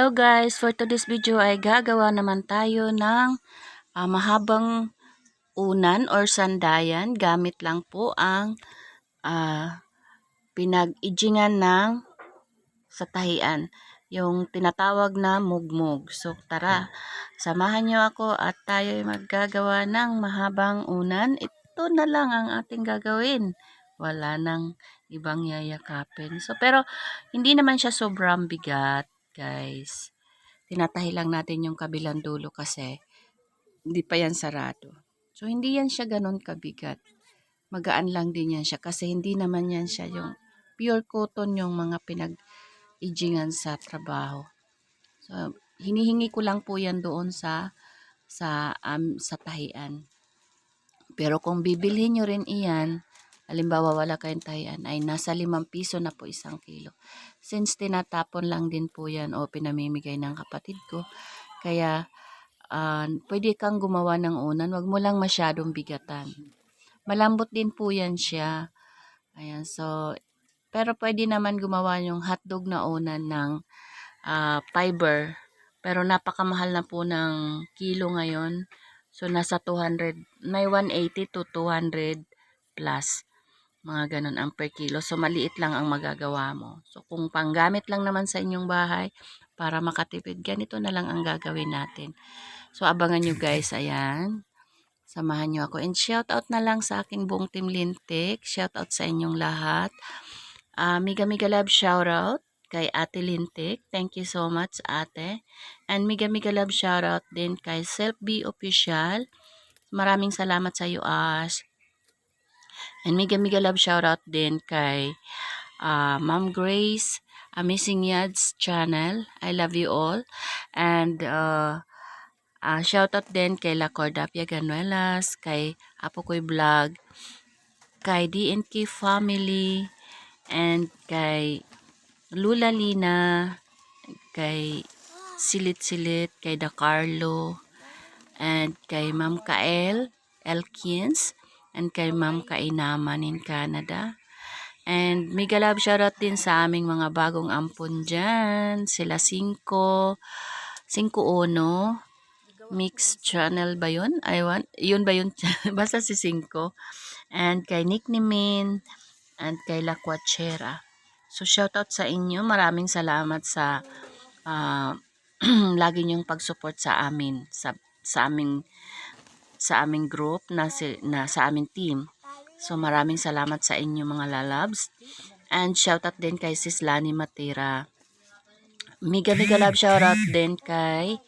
Hello guys, for today's video ay gagawa naman tayo ng ah, mahabang unan or sandayan gamit lang po ang ah, pinag-ijingan ng satahian, yung tinatawag na mugmug. So tara, samahan nyo ako at tayo ay maggagawa ng mahabang unan. Ito na lang ang ating gagawin. Wala nang ibang yayakapin. So pero hindi naman siya sobrang bigat guys. Tinatahi lang natin yung kabilang dulo kasi hindi pa yan sarado. So, hindi yan siya ganun kabigat. Magaan lang din yan siya kasi hindi naman yan siya yung pure cotton yung mga pinag-ijingan sa trabaho. So, hinihingi ko lang po yan doon sa sa um, sa tahian. Pero kung bibilhin nyo rin iyan, halimbawa wala kayong tahian, ay nasa limang piso na po isang kilo. Since tinatapon lang din po yan o pinamimigay ng kapatid ko, kaya uh, pwede kang gumawa ng unan, wag mo lang masyadong bigatan. Malambot din po yan siya. Ayan, so, pero pwede naman gumawa yung hotdog na unan ng uh, fiber. Pero napakamahal na po ng kilo ngayon. So, nasa 200, may 180 to 200 plus. Mga ganun ang per kilo. So, maliit lang ang magagawa mo. So, kung panggamit lang naman sa inyong bahay, para makatipid, ganito na lang ang gagawin natin. So, abangan nyo guys. Ayan. Samahan nyo ako. And shout out na lang sa aking buong team Lintik. Shout out sa inyong lahat. Uh, miga Miga Love shout out kay Ate Lintik. Thank you so much, Ate. And Miga Miga Love shout out din kay Self Be Official. Maraming salamat sa iyo, Ash. And mega mega love shoutout din kay uh, Ma'am Grace, Amazing Yads channel. I love you all. And uh, uh, shoutout din kay La Cordapia Ganuelas, kay Apo Koy Vlog, kay DNK Family, and kay Lula Lina, kay Silit Silit, kay Da Carlo, and kay Ma'am Kael Elkins, and kay Ma'am Kainaman in Canada. And mega love shoutout din sa aming mga bagong ampon dyan. Sila 5, 5 Ono, Mix Channel ba yun? I want, yun ba yun? Basta si 5. And kay Nick Nimin, and kay La Quachera. So shoutout sa inyo. Maraming salamat sa uh, lagi niyong pag-support sa amin, sa, sa aming sa aming group, na, si, na sa aming team. So maraming salamat sa inyo mga lalabs. And shoutout din kay Sis Lani Matira. Miga miga love shoutout din kay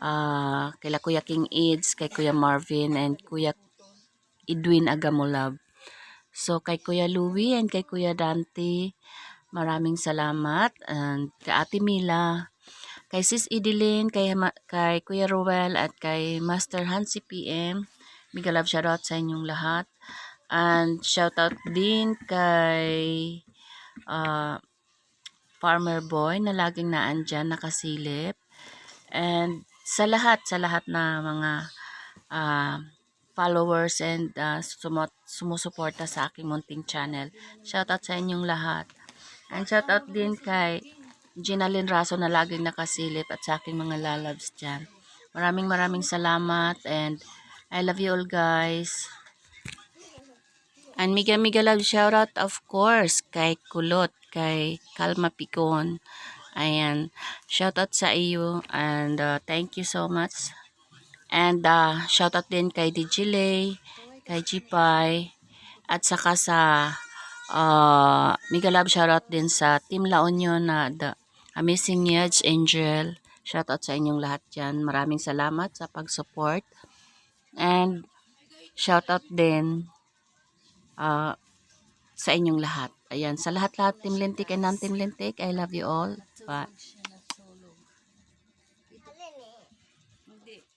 uh, kay Kuya King Ids, kay Kuya Marvin, and Kuya Edwin Agamolab. So kay Kuya Louie and kay Kuya Dante, maraming salamat. And kay Ate Mila, kay Sis Idilin, kay, kay Kuya Ruel at kay Master Hansi PM. Mega love shoutout sa inyong lahat. And shoutout din kay uh, Farmer Boy na laging naandyan, nakasilip. And sa lahat, sa lahat na mga uh, followers and uh, sumusuporta sa aking munting channel. Shoutout sa inyong lahat. And shoutout din kay Ginalyn Raso na laging nakasilip at sa aking mga lalabs dyan. Maraming maraming salamat and I love you all guys. And mega mega love shoutout of course kay Kulot, kay Kalma Picon. Ayan, shoutout sa iyo and uh, thank you so much. And uh, shoutout din kay DJ Lay, kay Gpay, at saka sa uh, mega love shoutout din sa Team La Union na the Amazing Yaj Angel. Shout out sa inyong lahat dyan. Maraming salamat sa pag-support. And shout out din uh, sa inyong lahat. Ayan, sa lahat-lahat, Team Lintik and non-Team Lintik, I love you all. Bye. Hindi. Okay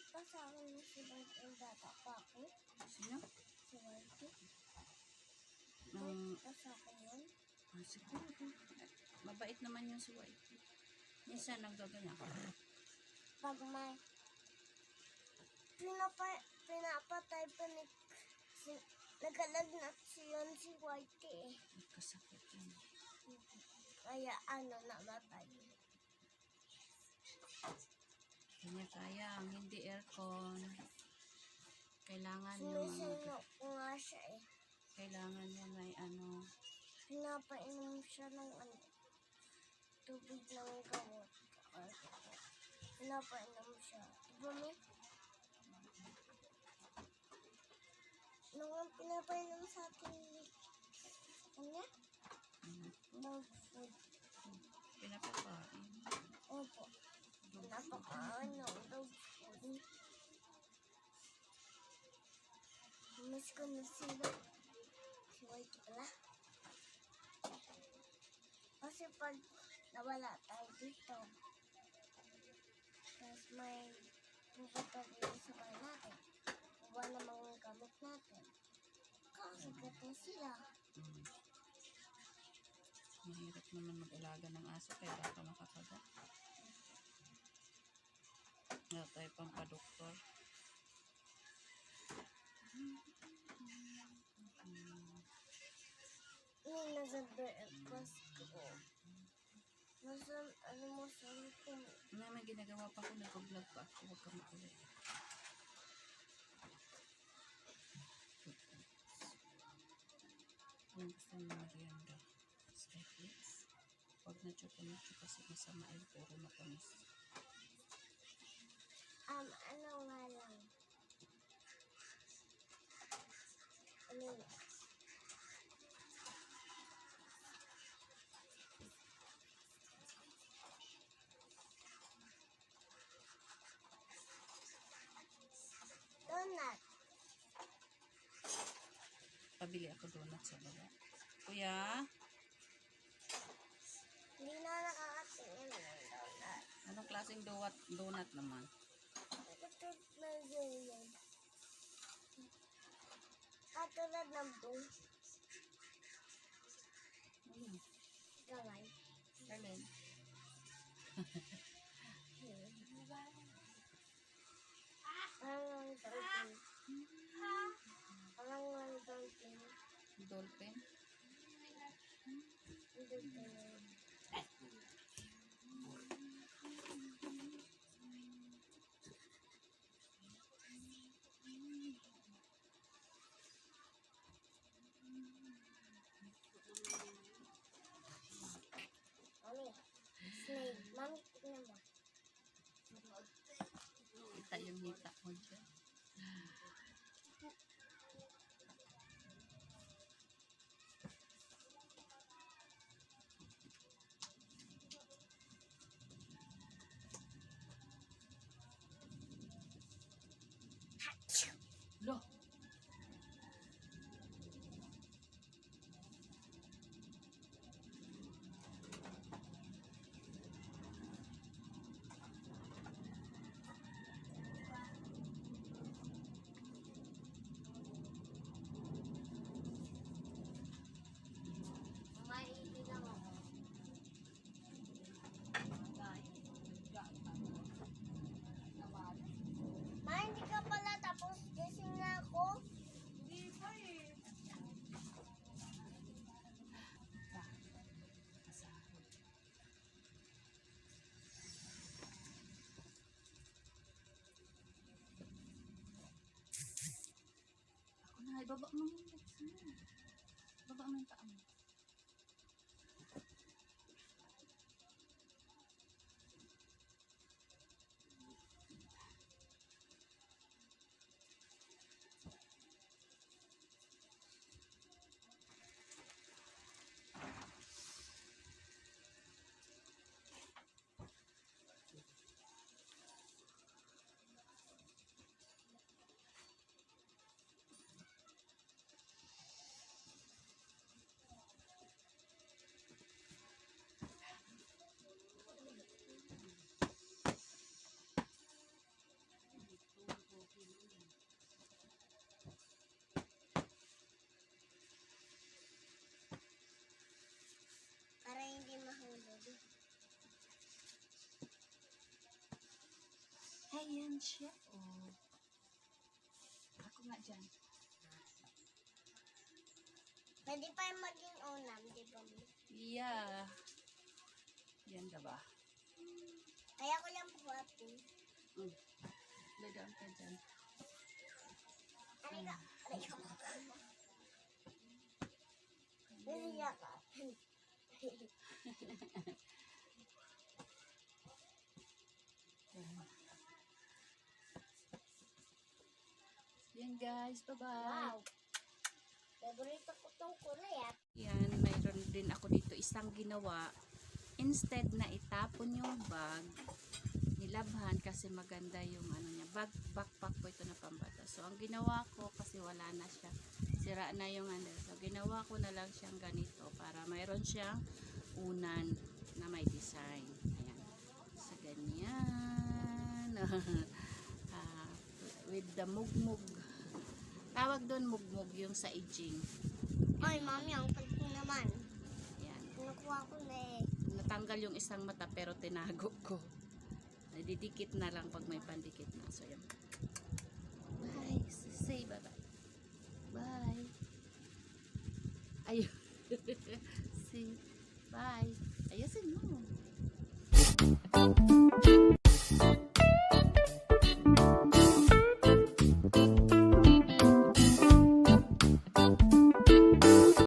pa sa akin yung si Bart ang bata pa ako. Sino? Si. Nung, Mabait pa sa akin yun. ah, siguro. Mabait naman yung si Whitey. Minsan naggaganyan. Pag may pinapa, pinapatay pa ni si, nagalagnat siya si Whitey eh. Nagkasakit yun. Kaya ano, namatay. Kanya kaya ang hindi aircon. Kailangan yung mga, nga siya eh. kailangan niya may ano, Pinapainom siya ng ano, tubig ng gamot. Pinapainom siya. Diba, may? Nung pinapainom sa kanya, ano, dog food. pinapakain. Opo. Pinapakaan ng dog food. Miss ko na sila. Si Whitey pala. Kasi pag nawala tayo dito, tapos may pupunta dito sa bahay natin, iba na mga gamit natin. Kakagat na sila. Mm. Mahirap naman mag-alaga ng aso kaya baka makakaga. Wala tayo pang pa-doktor. Yung nasa breakfast ko. Nasa, ano mo, sabi ko, May may ginagawa pa ako, nag-vlog pa ako. Huwag ka makulit. Kung gusto mo merienda, Skyflix. Huwag na chupa-chupa kasi masama ay puro matamis. Um, ano nga lang. Ano yun? Donut. Pabili ako donut sa baba. Kuya, Hindi na nakakatingin ng donut. anong klaseng donut, donut naman? Yun. Katulad ng boom. Ayun, Gamay. Darlene. Parang ng dolphin. Parang ng dolphin. Dolphin. Dolphin. Ibaba mo yung legs mo. Baba mo yung paa mo. Ayan siya. Oh. Ako nga dyan. Pwede pa yung maging unam, di ba? Yeah. Yan ka ba? Kaya ko lang buhati. Mm. Down ka dyan. Ano ka? Ano ka? Nasiya ka. Yan guys. Bye-bye. wow. Favorite ko tong kulay ah. Yan, mayroon din ako dito isang ginawa. Instead na itapon yung bag, nilabhan kasi maganda yung ano niya. Bag, backpack po ito na pambata. So, ang ginawa ko kasi wala na siya. Sira na yung ano. So, ginawa ko na lang siyang ganito para mayroon siyang unan na may design. Ayan. So, ganyan. Ah, with the mugmug. Tawag doon mugmug yung sa edging. Ay, mami, ang ko naman. Ayan. Nakuha ko na eh. natanggal yung isang mata pero tinago ko. Nadidikit na lang pag may pandikit na. So, yun. Bye. Say bye-bye. Bye. Ayun. Say bye. Ayusin mo.